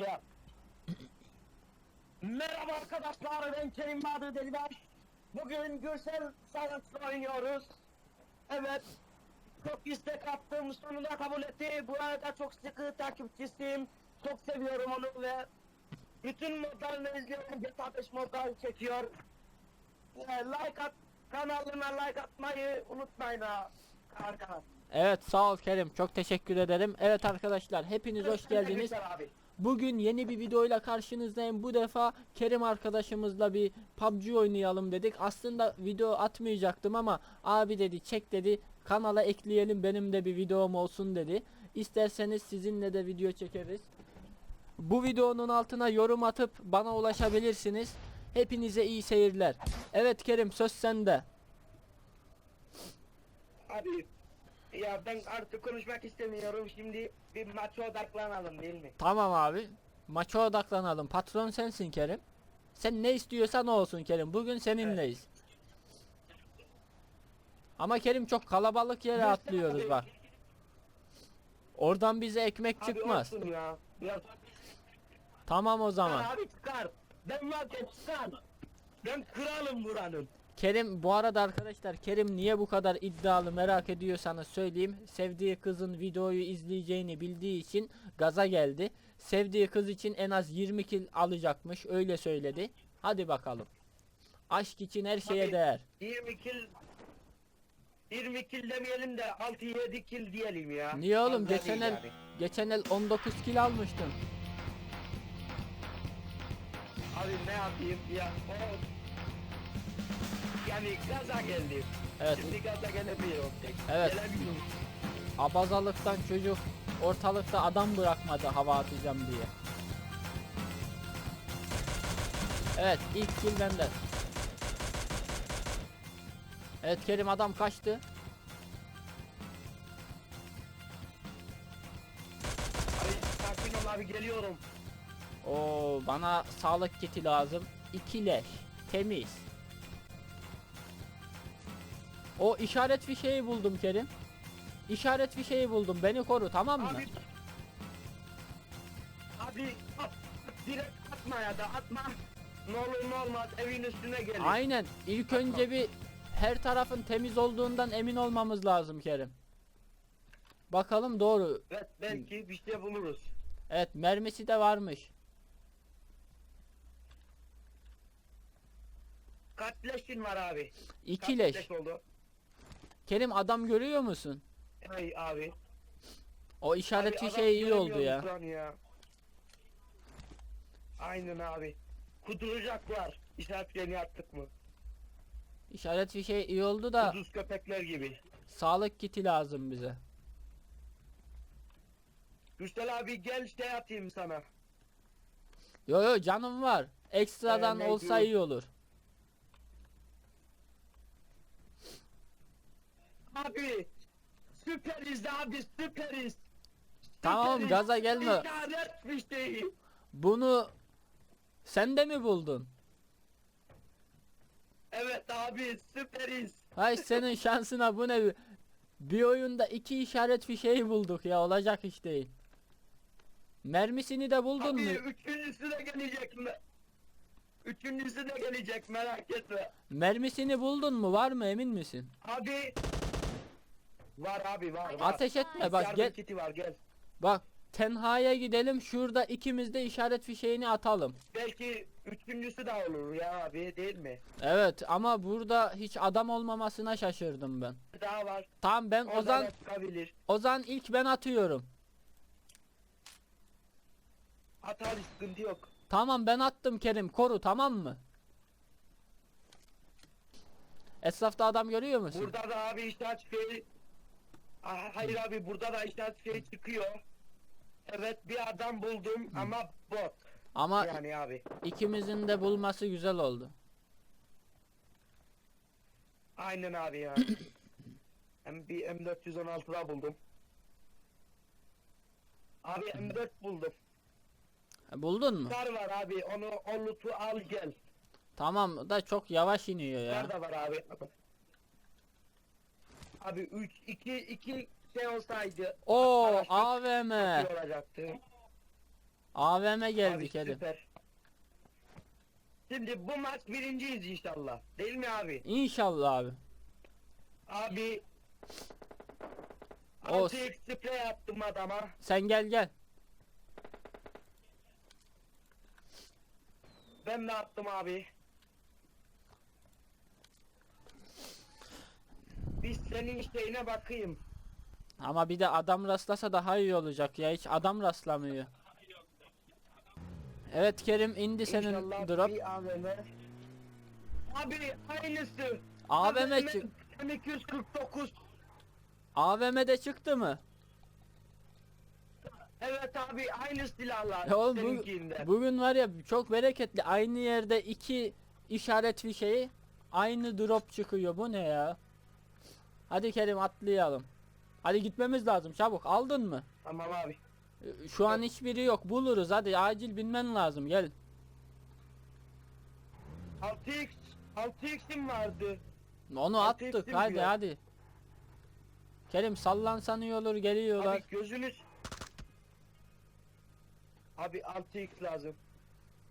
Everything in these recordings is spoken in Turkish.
başlayalım. Merhaba arkadaşlar ben Kerim Bahadır Delibaş. Bugün Gürsel Science'la oynuyoruz. Evet. Çok istek attım sonunda kabul etti. Bu arada çok sıkı takipçisiyim. Çok seviyorum onu ve bütün modlarını izliyorum. GTA 5 modlar çekiyor. Ee, like at, kanalına like atmayı unutmayın ha. Arkadaşlar. Evet sağ ol Kerim çok teşekkür ederim. Evet arkadaşlar hepiniz hoş geldiniz. Abi. Bugün yeni bir videoyla karşınızdayım. Bu defa Kerim arkadaşımızla bir PUBG oynayalım dedik. Aslında video atmayacaktım ama abi dedi çek dedi kanala ekleyelim benim de bir videom olsun dedi. İsterseniz sizinle de video çekeriz. Bu videonun altına yorum atıp bana ulaşabilirsiniz. Hepinize iyi seyirler. Evet Kerim söz sende. Abi ya ben artık konuşmak istemiyorum. Şimdi bir maça odaklanalım değil mi? Tamam abi. Maça odaklanalım. Patron sensin Kerim. Sen ne istiyorsan o olsun Kerim. Bugün seninleyiz. Ama Kerim çok kalabalık yere Göster atlıyoruz abi. bak. Oradan bize ekmek Abi çıkmaz. olsun ya. Biraz Tamam o zaman. abi çıkar. Ben varken çıkar. Ben kralım buranın. Kerim bu arada arkadaşlar Kerim niye bu kadar iddialı merak ediyorsanız söyleyeyim. Sevdiği kızın videoyu izleyeceğini bildiği için gaza geldi. Sevdiği kız için en az 20 kill alacakmış öyle söyledi. Hadi bakalım. Aşk için her şeye Abi, değer. 20 kill 20 kill demeyelim de 6-7 kill diyelim ya. Niye oğlum Fazla geçen el yani. geçen el 19 kill almıştın. Abi ne yapayım ya? O... Yani gaza geldim. Evet. Şimdi gaza gelemiyorum. Evet. Gelemiyorum. Abazalıktan çocuk ortalıkta adam bırakmadı hava atacağım diye. Evet ilk kill bende. Evet Kerim adam kaçtı. Abi sakin ol abi geliyorum. Oo bana sağlık kiti lazım. İki leş. Temiz. O işaret fişeği buldum Kerim. İşaret fişeği buldum. Beni koru tamam mı? Abi Abi at, direkt atma ya da atma. Ne olur ne olmaz evin üstüne gelir. Aynen. İlk önce bir her tarafın temiz olduğundan emin olmamız lazım Kerim. Bakalım doğru. Evet belki bir şey buluruz. Evet mermisi de varmış. Kaç leşin var abi? İki Kaç leş. oldu? Kerim adam görüyor musun? Hey abi. O işaret Abi, adam iyi oldu ya. şu an ya. Aynen abi. Kuduracaklar. İşaretlerini attık mı? İşaret fişeği iyi oldu da Kuduz köpekler gibi. sağlık kiti lazım bize. Gürsel abi gel şey atayım sana. Yo yo canım var. Ekstradan Ee, olsa iyi olur. Abi süperiz abi süperiz. Tamam, gaza gelme. İşaret. Bunu sen de mi buldun? Evet abi süperiz. Hay senin şansına bu ne? Bir oyunda iki işaret fişeği bulduk ya olacak iş değil. Mermisini de buldun Abi mu? üçüncüsü de gelecek mi? Üçüncüsü de gelecek merak etme. Mermisini buldun mu? Var mı emin misin? Abi var abi var. var. Ateş etme bak gel. kiti var gel. Bak tenhaya gidelim şurada ikimiz de işaret fişeğini atalım. Belki üçüncüsü de olur ya abi değil mi? Evet ama burada hiç adam olmamasına şaşırdım ben. Daha var. Tamam ben Oradan Ozan çıkabilir. Ozan ilk ben atıyorum. At abi sıkıntı yok. Tamam ben attım Kerim koru tamam mı? Etrafta adam görüyor musun? Burada da abi işaret şey... Ah, Hayır abi burada da işaret şey çıkıyor. Evet bir adam buldum ama bot. Ama Yani abi. ikimizin de bulması güzel oldu. Aynen abi ya. Hem bir M416 daha buldum. Abi M4 buldum. Ha, Buldun mu? Kar var abi onu o loot'u al gel. Tamam da çok yavaş iniyor ya. Nerede var abi? Abi 3 2 2 şey olsaydı Oo AVM. iyi olacaktı. AVM geldi Abi süper. Şimdi bu maç birinciyiz inşallah. Değil mi abi? İnşallah abi. Abi O- 6x sprey attım adama. Sen gel gel. Ben de attım abi. Biz senin şeyine bakayım. Ama bir de adam rastlasa daha iyi olacak ya. Hiç adam rastlamıyor. Evet Kerim indi senin İnşallah drop. bir AVM. Abi aynısı. AVM çık. M249. AVM'de çıktı mı? Evet abi aynı silahlar. Ya oğlum bu- seninkinden. Bugün var ya çok bereketli. Aynı yerde iki işaret fişeği aynı drop çıkıyor. Bu ne ya? Hadi Kerim atlayalım. Hadi gitmemiz lazım çabuk. Aldın mı? Tamam abi. Ee, Şu an hiçbiri yok. Buluruz. Hadi acil binmen lazım. Gel. 6x 6x'im vardı. Onu attık. hepsini Hadi gör. hadi. Kerim sallansan iyi olur geliyorlar. Abi gözünüz. Abi 6x lazım.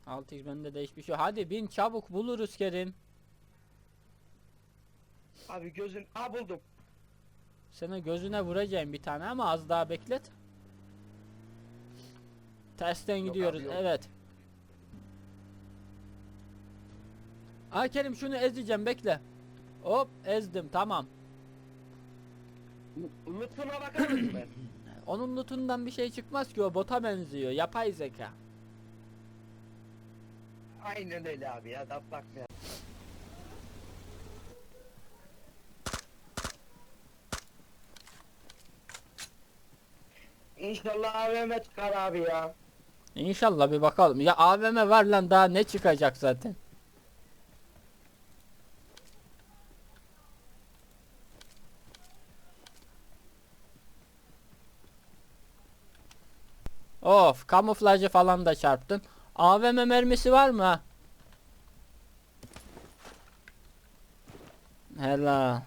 6x bende de hiçbir şey. yok. Hadi bin çabuk buluruz Kerim. Abi gözün. Aa buldum. Sana gözüne vuracağım bir tane ama az daha beklet. Tersten Yok gidiyoruz. abi, yok. Evet. Ay Kerim şunu ezeceğim bekle. Hop ezdim tamam. Lütfuna bakar mısın ben? Onun lootundan bir şey çıkmaz ki o bota benziyor. Yapay zeka. Aynen öyle abi ya da bakma. İnşallah AVM çıkar abi ya. İnşallah bir bakalım. Ya AVM var lan daha ne çıkacak zaten. Of kamuflajı falan da çarptın. AVM mermisi var mı? Helal.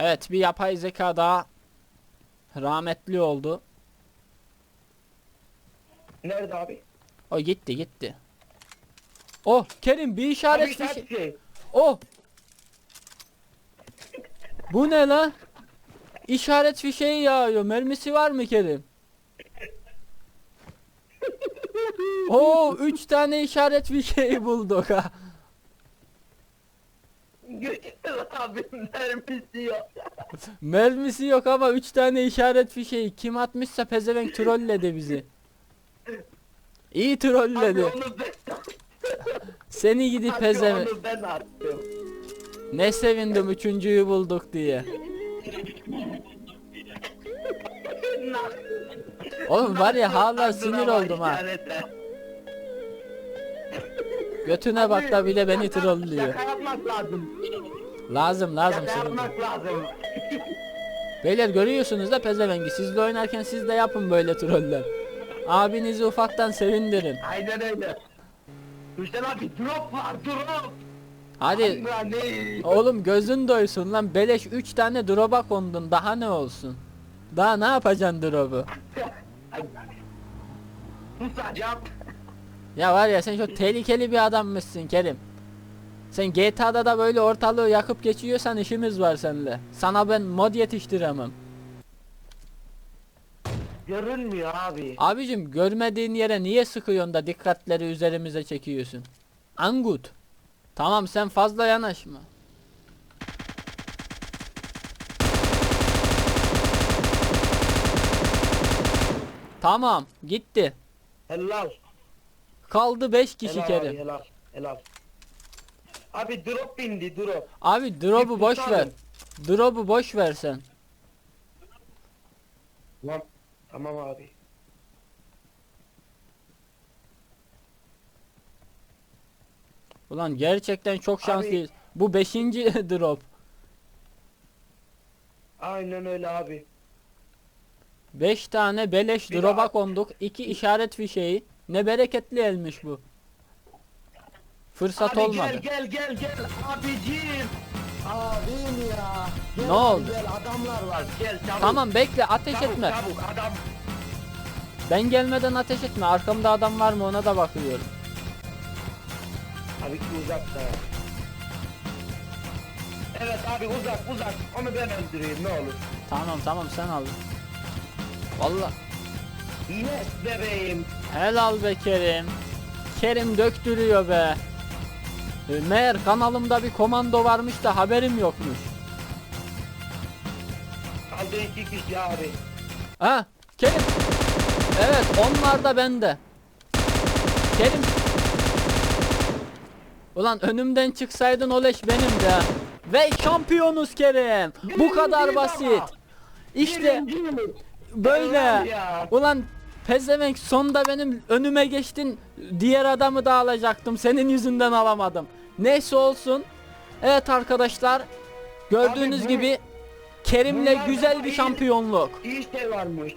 Evet bir yapay zeka daha rahmetli oldu. Nerede abi? O gitti gitti. Oh Kerim bir işaret fişi. şey. Oh. Bu ne lan? İşaret fişeği yağıyor. Mermisi var mı Kerim? Oo, üç tane işaret fişeği bulduk ha. abi mermisi yok. Mermisi yok ama üç tane işaret fişeği. Kim atmışsa pezevenk trolledi bizi. İyi Abi trolledi. onu ben Seni gidi Abi pezevenk. onu ben attım. Ne sevindim üçüncüyü bulduk diye. Oğlum var ya hala sinir oldum ha. Götüne bak da bile beni trollüyor. Şaka yapmak lazım. Lazım lazım senin. yapmak lazım. Beyler görüyorsunuz da pezevengi. Siz de oynarken siz de yapın böyle troller. Abinizi ufaktan sevindirin. Aynen öyle. Hüseyin abi drop var drop. Hadi oğlum gözün doysun lan. Beleş 3 tane drop'a kondun. Daha ne olsun? Daha ne yapacaksın drop'u? Ya var ya sen çok tehlikeli bir adammışsın Kerim. Sen GTA'da da böyle ortalığı yakıp geçiyorsan işimiz var seninle. Sana ben mod yetiştiremem. Görünmüyor abi. Abicim görmediğin yere niye sıkıyorsun da dikkatleri üzerimize çekiyorsun? Angut. Tamam sen fazla yanaşma. Tamam gitti. Helal. Kaldı 5 kişi helal Kerim. Abi, helal. Helal. Abi drop bindi drop. Abi drop'u boş ver. Drop'u boş ver sen. Lan. Tamam abi. Ulan gerçekten çok şanslıyız. Bu 5. drop. Aynen öyle abi. 5 tane beleş Bir drop'a daha- konduk. 2 işaret fişeği. Ne bereketli elmiş bu. Fırsat Abi olmadı. gel gel gel gel abicim. Abim ya. Gel Ne oldu? Gel adamlar var gel çabuk. Tamam bekle ateş çabuk, etme. Çabuk adam. Ben gelmeden ateş etme. Arkamda adam var mı ona da bakıyorum. Abi ki uzak da. Evet abi uzak uzak. Onu ben öldüreyim ne olur. Tamam tamam sen al. Vallahi Yes bebeğim. helal be Kerim. Kerim döktürüyor be. E, Meğer kanalımda bir komando varmış da haberim yokmuş. Kaldı iki kişi abi. Ha Kerim. Evet onlar da bende. Kerim. Ulan önümden çıksaydın o leş benim de. Ve şampiyonuz Kerim. Bu kadar basit. İşte böyle. Ulan pezevenk sonda benim önüme geçtin. Diğer adamı da alacaktım. Senin yüzünden alamadım. Neyse olsun. Evet arkadaşlar. Gördüğünüz Abi bu- gibi Kerim'le bunlar güzel bir iyi- şampiyonluk. İyi şey varmış.